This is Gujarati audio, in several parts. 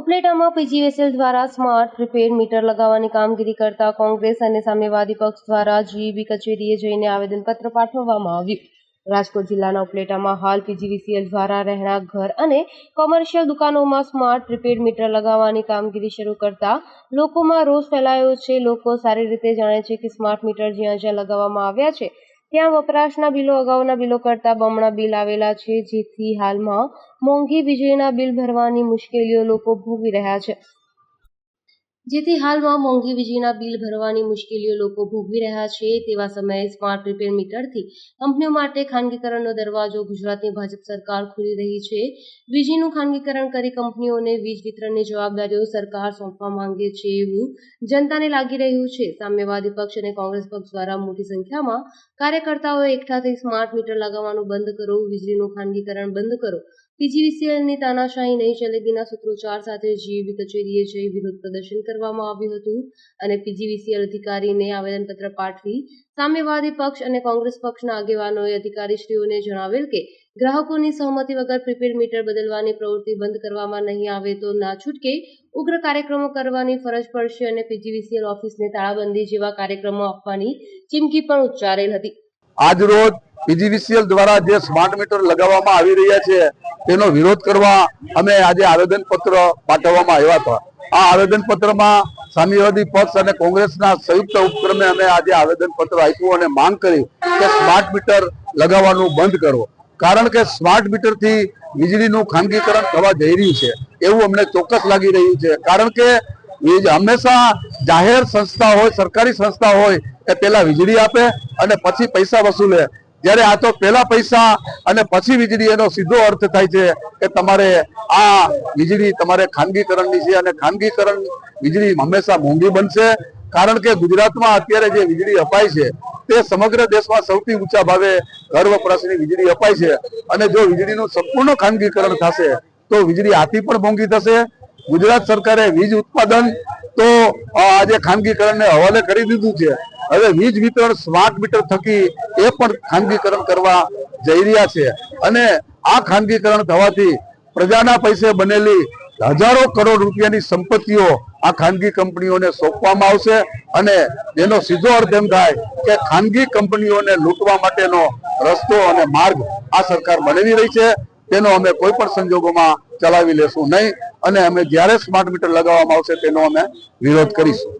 ઉપલેટામાં પીજીવીસીએલ દ્વારા સ્માર્ટ પ્રીપેડ મીટર લગાવવાની કામગીરી કરતા કોંગ્રેસ અને સામ્યવાદી પક્ષ દ્વારા જીઈબી કચેરીએ જઈને આવેદનપત્ર પાઠવવામાં આવ્યું. રાજકોટ જિલ્લાના ઉપલેટામાં હાલ પીજીવીસીએલ દ્વારા રહેણાંક ઘર અને કોમર્શિયલ દુકાનોમાં સ્માર્ટ પ્રીપેડ મીટર લગાવવાની કામગીરી શરૂ કરતા લોકોમાં રોષ ફેલાયો છે. લોકો સારી રીતે જાણે છે કે સ્માર્ટ મીટર જ્યાં જ્યાં લગાવવામાં આવ્યા છે ત્યાં વપરાશના બિલો, અગાઉના બિલો કરતાં બમણા બિલ આવેલા છે, જેથી હાલમાં મોંઘી વીજળીના બિલ ભરવાની મુશ્કેલીઓ લોકો ભોગવી રહ્યા છે. જેથી હાલમાં મોંઘી વીજળીના બિલ ભરવાની મુશ્કેલીઓ લોકો ભોગવી રહ્યા છે, તેવા સમયે સ્માર્ટ પ્રીપેડ મીટરથી કંપનીઓ માટે ખાનગીકરણનો દરવાજો ગુજરાતની ભાજપ સરકાર ખોલી રહી છે. વીજળીનું ખાનગીકરણ કરી કંપનીઓને વીજ વિતરણની જવાબદારીઓ સરકાર સોંપવા માંગે છે એવું જનતાને લાગી રહ્યું છે. સામ્યવાદી પક્ષ અને કોંગ્રેસ પક્ષ દ્વારા મોટી સંખ્યામાં કાર્યકર્તાઓએ એકઠા થઈ સ્માર્ટ મીટર લગાવવાનું બંધ કરો, વીજળીનું ખાનગીકરણ બંધ કરો પીજીવીસીએલની તાનાશાહી નહીં ચલેગીના સૂત્રોચ્ચાર સાથે જીઈબી કચેરીએ જઈ વિરોધ પ્રદર્શન કરવામાં આવ્યું હતું અને પીજીવીસીએલ અધિકારીને આવેદનપત્ર પાઠવી સામ્યવાદી પક્ષ અને કોંગ્રેસ પક્ષના આગેવાનોએ અધિકારીશ્રીઓને જણાવેલ કે ગ્રાહકોની સહમતિ વગર પ્રીપેડ મીટર બદલવાની પ્રવૃત્તિ બંધ કરવામાં નહીં આવે તો ના છૂટકે ઉગ્ર કાર્યક્રમો કરવાની ફરજ પડશે અને પીજીવીસીએલ ઓફિસને તાળાબંધી જેવા કાર્યક્રમો આપવાની ચીમકી પણ ઉચ્ચારેલ હતી. આજરોજ પીજીવીસીએલ દ્વારા જે સ્માર્ટ મીટર લગાવવામાં આવી રહ્યા છે, તેનો વિરોધ કરવા અમે આજે આવેદન પત્ર પાઠવવામાં આવ્યા હતા. આ આવેદન પત્રમાં સામ્યવાદી પક્ષ અને કોંગ્રેસના સંયુક્ત ઉપક્રમે અમે આજે આવેદન પત્ર આપ્યું અને માંગ કરી કે સ્માર્ટ મીટર લગાવવાનું બંધ કરો. કારણ કે સ્માર્ટ મીટરથી વીજળીનું ખાનગીકરણ થવા જઈ રહ્યું છે, એવું અમને ચોક્કસ લાગી રહ્યું છે. કારણ કે હંમેશા જાહેર સંસ્થા હોય, સરકારી સંસ્થા હોય એ પેલા વીજળી આપે અને પછી પૈસા વસૂલે. જ્યારે આ તો પેલા પૈસા અને પછી વીજળી, એનો સીધો અર્થ થાય છે કે તમારે આ વીજળી તમારે ખાનગીકરણની છે અને ખાનગીકરણ વીજળી હંમેશા મોંઘી બનશે. કારણ કે ગુજરાતમાં અત્યારે જે વીજળી અપાય છે, તે સમગ્ર દેશમાં સૌથી ઊંચા ભાવે ઘર વપરાશની વીજળી અપાય છે. અને જો વીજળીનું સંપૂર્ણ ખાનગીકરણ થશે, તો વીજળી આથી પણ મોંઘી થશે. ગુજરાત સરકારે વીજ ઉત્પાદન તો આજે ખાનગીકરણને હવાલે કરી દીધું છે. હવે વીજ વિતરણ, સ્માર્ટ મીટર થકી એ પણ ખાનગીકરણ કરવા જઈ રહ્યા છે. અને આ ખાનગીકરણ થવાથી પ્રજાના પૈસે બનેલી હજારો કરોડ રૂપિયાની સંપત્તિઓ આ ખાનગી કંપનીઓને સોંપવામાં આવશે અને એનો સીધો અર્થ એમ થાય કે ખાનગી કંપનીઓને લૂંટવા માટેનો રસ્તો અને માર્ગ આ સરકાર બનાવી રહી છે. તેનો અમે કોઈ પણ સંજોગોમાં ચલાવી લેશું નહીં અને અમે જ્યારે સ્માર્ટ મીટર લગાવવામાં આવશે તેનો અમે વિરોધ કરીશું.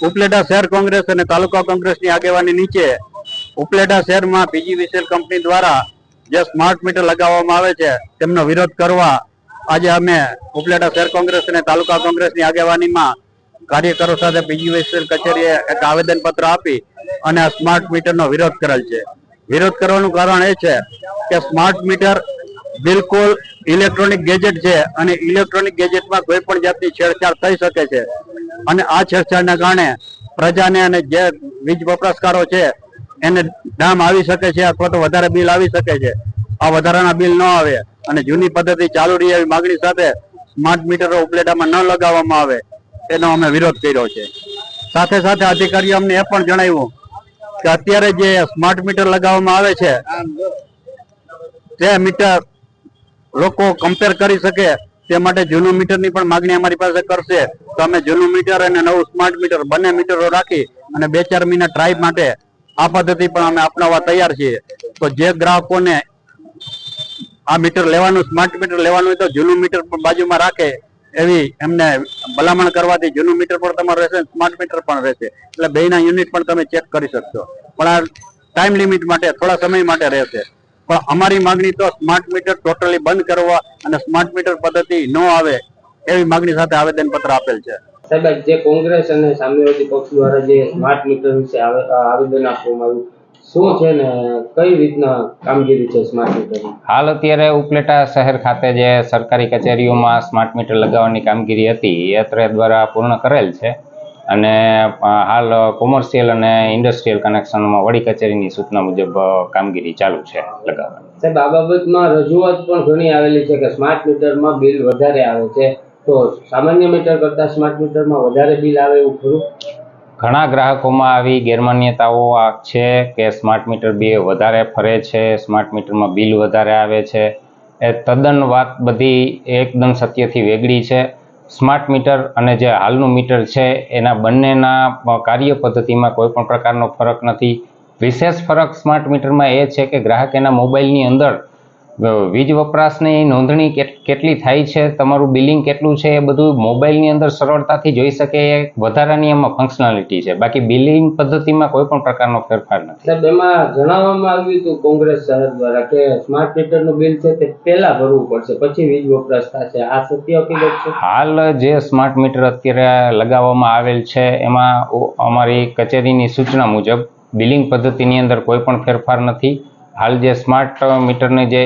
ઉપલેટા શહેર કોંગ્રેસ અને તાલુકા કોંગ્રેસની આગેવાની નીચે ઉપલેટા શહેરમાં પીજીવીસીએલ કંપની દ્વારા જે સ્માર્ટ મીટર લગાવવામાં આવે છે, તેમનો વિરોધ કરવા આજે અમે ઉપલેટા શહેર કોંગ્રેસ અને તાલુકા કોંગ્રેસની આગેવાનીમાં કાર્યકરો સાથે પીજીવીસીએલ કચેરીએ એક આવેદનપત્ર આપી અને આ સ્માર્ટ મીટરનો વિરોધ કરેલ છે. વિરોધ કરવાનું કારણ એ છે કે સ્માર્ટ મીટર બિલકુલ ઇલેક્ટ્રોનિક ગેજેટ છે અને ઇલેક્ટ્રોનિક ગેજેટમાં કોઈ પણ જાતની છેડછાડ થઈ શકે છે. અને આ છેડછાડના કારણે પ્રજાને અને જે વીજ વપરાશકારો છે, એને દામ આવી શકે છે, અથવા તો વધારે બિલ આવી શકે છે. આ વધારાના બિલ ન આવે અને જૂની પદ્ધતિ ચાલુ રહી એવી માગણી સાથે સ્માર્ટ મીટરો ઉપલેટામાં ન લગાવવામાં આવે, એનો અમે વિરોધ કર્યો છે. સાથે સાથે અધિકારીઓ અમને એ પણ જણાવ્યું કે અત્યારે જે સ્માર્ટ મીટર લગાવવામાં આવે છે, તે મીટર લોકો કમ્પેર કરી શકે, તે માટે જૂનું મીટરની પણ માગણી અમારી પાસે કરશે. અમે જૂનું મીટર અને નવું સ્માર્ટ મીટર બંને મીટરો રાખી અને બે ચાર મહિના ટ્રાય માટે આ પદ્ધતિ પણ અમે અપનાવવા તૈયાર છીએ. તો જે ગ્રાહકોને આ મીટર લેવાનું સ્માર્ટ મીટર લેવાનું હોય તો જૂનું મીટર પણ બાજુમાં રાખે એવી એમને ભલામણ કરવાથી જૂનું મીટર પણ તમારું રહેશે સ્માર્ટ મીટર પણ રહેશે. એટલે બેના યુનિટ પણ તમે ચેક કરી શકશો. પણ આ ટાઈમ લિમિટ માટે થોડા સમય માટે રહેશે. પણ અમારી માંગણી તો સ્માર્ટ મીટર ટોટલી બંધ કરવા અને સ્માર્ટ મીટર પદ્ધતિ ન આવે એવી માંગણી સાથે આવેદન પત્ર આપેલ છે. સાહેબ જે કોંગ્રેસ અને સામ્યવાદી પક્ષ દ્વારા જે સ્માર્ટ મીટર વિશે આવે- આવેદન આપવામાં આવ્યું શું છે ને કઈ રીતના કામગીરી છે સ્માર્ટ મીટરની? હાલ અત્યારે ઉપલેટા શહેર ખાતે જે સરકારી કચેરીઓમાં સ્માર્ટ મીટર લગાવવાની કામગીરી હતી એ અત્રે દ્વારા પૂર્ણ કરેલ છે. અને હાલ કોમર્શિયલ અને ઇન્ડસ્ટ્રીયલ કનેક્શનમાં વડી કચેરીની સૂચના મુજબ કામગીરી ચાલુ છે લગાવવાની. સાહેબ આ બાબતમાં રજૂઆત પણ ઘણી આવેલી છે કે સ્માર્ટ મીટરમાં બિલ વધારે આવે છે. તો સામાન્ય મીટર કરતા સ્માર્ટ મીટરમાં વધારે બિલ આવે એવું ખરું? ઘણા ગ્રાહકોમાં આવી ગેરમાન્યતાઓ છે કે સ્માર્ટ મીટર બે વધારે ફરે છે સ્માર્ટ મીટરમાં બિલ વધારે આવે છે. એ તદ્દન વાત બધી એકદમ સત્યથી વેગળી છે. સ્માર્ટ મીટર અને જે હાલનું મીટર છે, એના બંનેના કાર્ય પદ્ધતિમાં કોઈ પણ પ્રકારનો ફરક નથી. વિશેષ ફરક સ્માર્ટ મીટરમાં એ છે કે ગ્રાહક એના મોબાઈલની અંદર વીજ વપરાશની નોંધણી કેટ- કેટલી થાય છે તમારું બિલિંગ કેટલું છે એ બધું મોબાઈલની અંદર સરળતાથી જોઈ શકે એ વધારાની એમાં ફંક્શનાલિટી છે. બાકી બિલિંગ પદ્ધતિમાં કોઈ પણ પ્રકારનો ફેરફાર નથી. સાહેબ એમાં જણાવવામાં આવ્યું હતું કોંગ્રેસ શહેર દ્વારા કે સ્માર્ટ મીટરનું બિલ છે તે પહેલા ભરવું પડશે પછી વીજ વપરાશ થશે. આ સત્ય હકીકત છે? હાલ જે સ્માર્ટ મીટર અત્યારે લગાવવામાં આવેલ છે એમાં અમારી કચેરીની સૂચના મુજબ બિલિંગ પદ્ધતિની અંદર કોઈ પણ ફેરફાર નથી. હાલ જે સ્માર્ટ મીટરની જે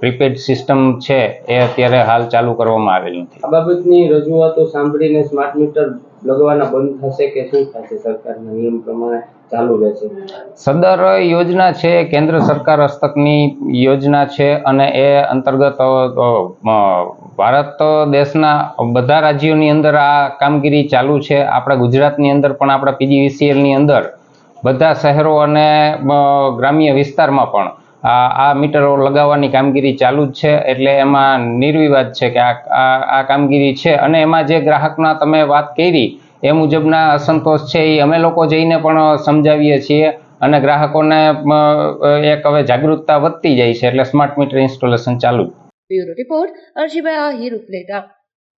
પ્રીપેડ સિસ્ટમ છે એ અત્યારે હાલ ચાલુ કરવામાં આવેલ નથી. આ બાબતની રજૂઆતો સાંભળીને સ્માર્ટ મીટર લગાવવાના બંધ થશે કે શું થશે? સરકારના નિયમ પ્રમાણે ચાલુ રહેશે. સદર યોજના છે કેન્દ્ર સરકાર હસ્તકની યોજના છે અને એ અંતર્ગત ભારત દેશના બધા રાજ્યોની અંદર આ કામગીરી ચાલુ છે. આપણા ગુજરાતની અંદર પણ આપણા પીજીવીસીએલની અંદર બધા શહેરો અને ગ્રામ્ય વિસ્તારમાં પણ આ મીટરો લગાવવાની કામગીરી ચાલુ જ છે. એટલે એમાં નિર્વિવાદ છે કે આ આ કામગીરી છે. અને એમાં જે ગ્રાહકના તમે વાત કરી, એ મુજબના અસંતોષ છે. એ અમે લોકો જઈને પણ સમજાવીએ છીએ અને ગ્રાહકોને એક હવે જાગૃતતા વધતી જાય છે. એટલે સ્માર્ટ મીટર ઇન્સ્ટોલેશન ચાલુ રિપોર્ટ ઉપલેટા.